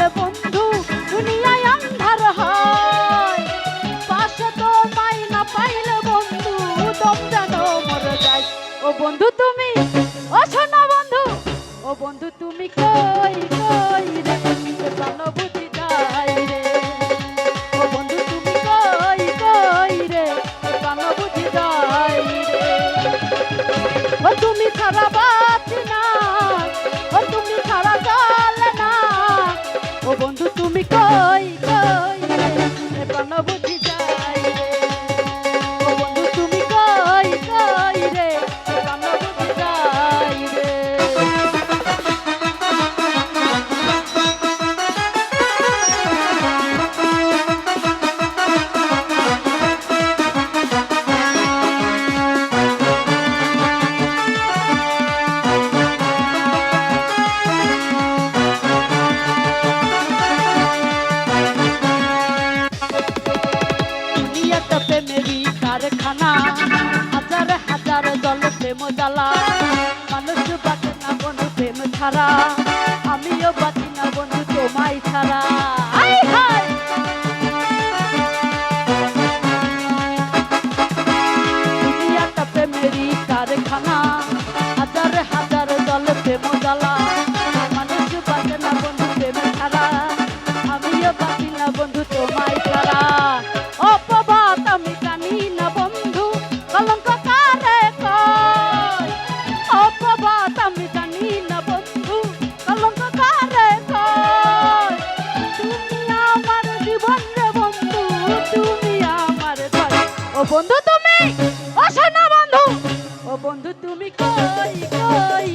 থাকলে বন্ধু, দুনিয়ায় আন্ধার হয়। পাশে তো পাই না পাইলে বন্ধু, দম যেন মরে যায়। ও বন্ধু, তুমি অছ না বন্ধু? ও বন্ধু, তুমি কই? কই কই এ পানো বুঝি যায়। কারখানা হাজার হাজার জল প্রেম জ্বালা। মানুষ বাঁচে না বন্ধু প্রেম ছাড়া। আমিও বাঁচি না বন্ধু তোমায় ছাড়া। ও বন্ধু তুমি ও সোনা বন্ধু। ও বন্ধু তুমি কই কই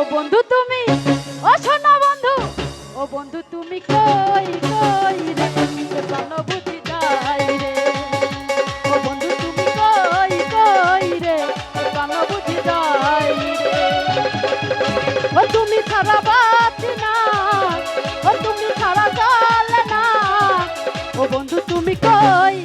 ও বন্ধু তুমি, ও সোনা বন্ধু, ও বন্ধু তুমি কই কই রে? প্রাণ বুঝি যাই রে। ও বন্ধু তুমি কই কই রে? প্রাণ বুঝি যাই রে। ও তুমি ছাড়া বাঁচি না, ও তুমি ছাড়া চলে না। ও বন্ধু তুমি কই